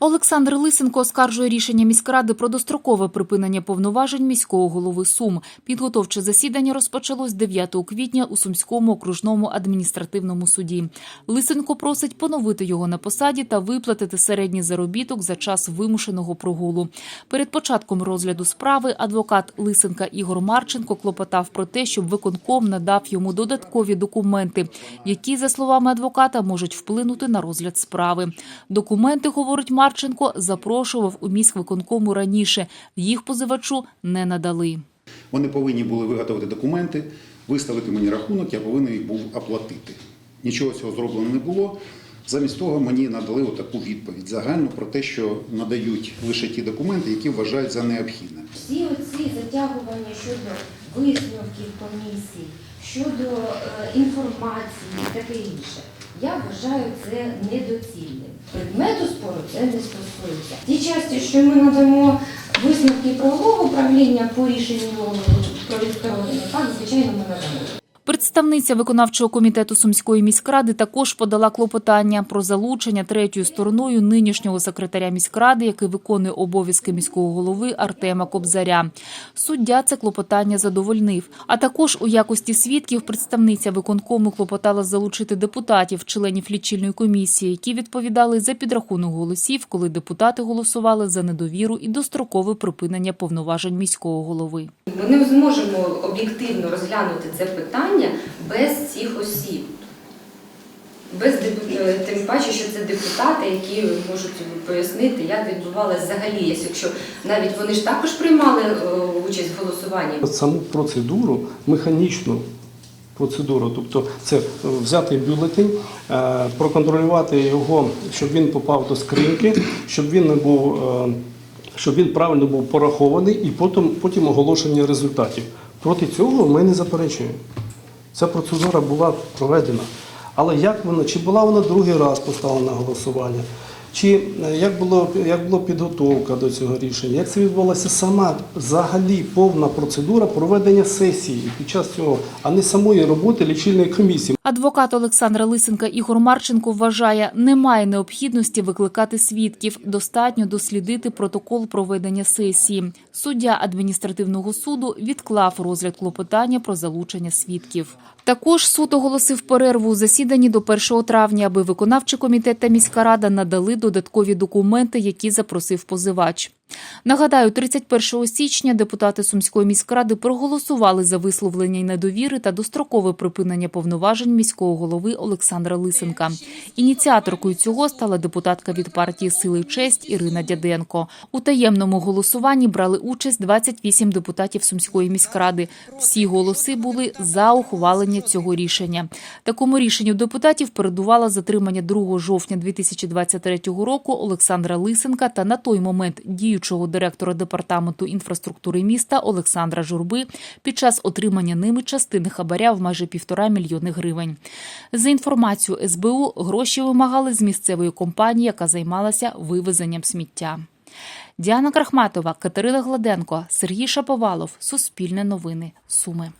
Олександр Лисенко оскаржує рішення міськради про дострокове припинення повноважень міського голови Сум. Підготовче засідання розпочалось 9 квітня у Сумському окружному адміністративному суді. Лисенко просить поновити його на посаді та виплатити середній заробіток за час вимушеного прогулу. Перед початком розгляду справи адвокат Лисенка Ігор Марченко клопотав про те, щоб виконком надав йому додаткові документи, які, за словами адвоката, можуть вплинути на розгляд справи. Документи, говорить Марченко, запрошував у міськвиконкому раніше. Їх позивачу не надали. Вони повинні були виготовити документи, виставити мені рахунок, я повинен їх був оплатити. Нічого цього зроблено не було. Замість того мені надали таку відповідь загальну про те, що надають лише ті документи, які вважають за необхідне. Всі оці затягування щодо висновків комісій, щодо е, інформації і таке інше, я вважаю це недоцільним. Предмету спору це не стосується. Ті часті, що ми надамо висновки правового управління по рішенню про відсторонення, так, звичайно, ми надамо. Представниця виконавчого комітету Сумської міськради також подала клопотання про залучення третьою стороною нинішнього секретаря міськради, який виконує обов'язки міського голови Артема Кобзаря. Суддя це клопотання задовольнив. А також у якості свідків представниця виконкому клопотала залучити депутатів, членів лічильної комісії, які відповідали за підрахунок голосів, коли депутати голосували за недовіру і дострокове припинення повноважень міського голови. Ми не зможемо об'єктивно розглянути це питання без цих осіб. Без е, тим паче, що це депутати, які можуть пояснити, як відбувалося взагалі, якщо навіть вони ж також приймали е, участь в голосуванні. Саму процедуру, механічну процедуру, тобто це е, взяти бюлетень, проконтролювати його, щоб він попав до скриньки, щоб він не був, щоб він правильно був порахований і потім, потім оголошення результатів. Проти цього ми не заперечуємо. Ця процедура була проведена. Але як вона, чи була вона другий раз поставлена на голосування, чи е, як було, як була підготовка до цього рішення, як це відбулася сама взагалі повна процедура проведення сесії під час цього, а не самої роботи лічильної комісії. Адвокат Олександра Лисенка Ігор Марченко вважає, немає необхідності викликати свідків. Достатньо дослідити протокол проведення сесії. Суддя адміністративного суду відклав розгляд клопотання про залучення свідків. Також суд оголосив перерву у засіданні до 1 травня, аби виконавчий комітет та міська рада надали додаткові документи, які запросив позивач. Нагадаю, 31 січня депутати Сумської міськради проголосували за висловлення недовіри та дострокове припинення повноважень міського голови Олександра Лисенка. Ініціаторкою цього стала депутатка від партії Сили честь Ірина Дяденко. У таємному голосуванні брали участь 28 депутатів Сумської міськради. Всі голоси були за ухвалення цього рішення. Такому рішенню депутатів передувало затримання 2 жовтня 2023 року Олександра Лисенка та на той момент діючого директора департаменту інфраструктури міста Олександра Журби під час отримання ними частини хабаря в майже півтора мільйони гривень. За інформацією СБУ, гроші вимагали з місцевої компанії, яка займалася вивезенням сміття. Діана Крахматова, Катерина Гладенко, Сергій Шаповалов. Суспільне новини. Суми.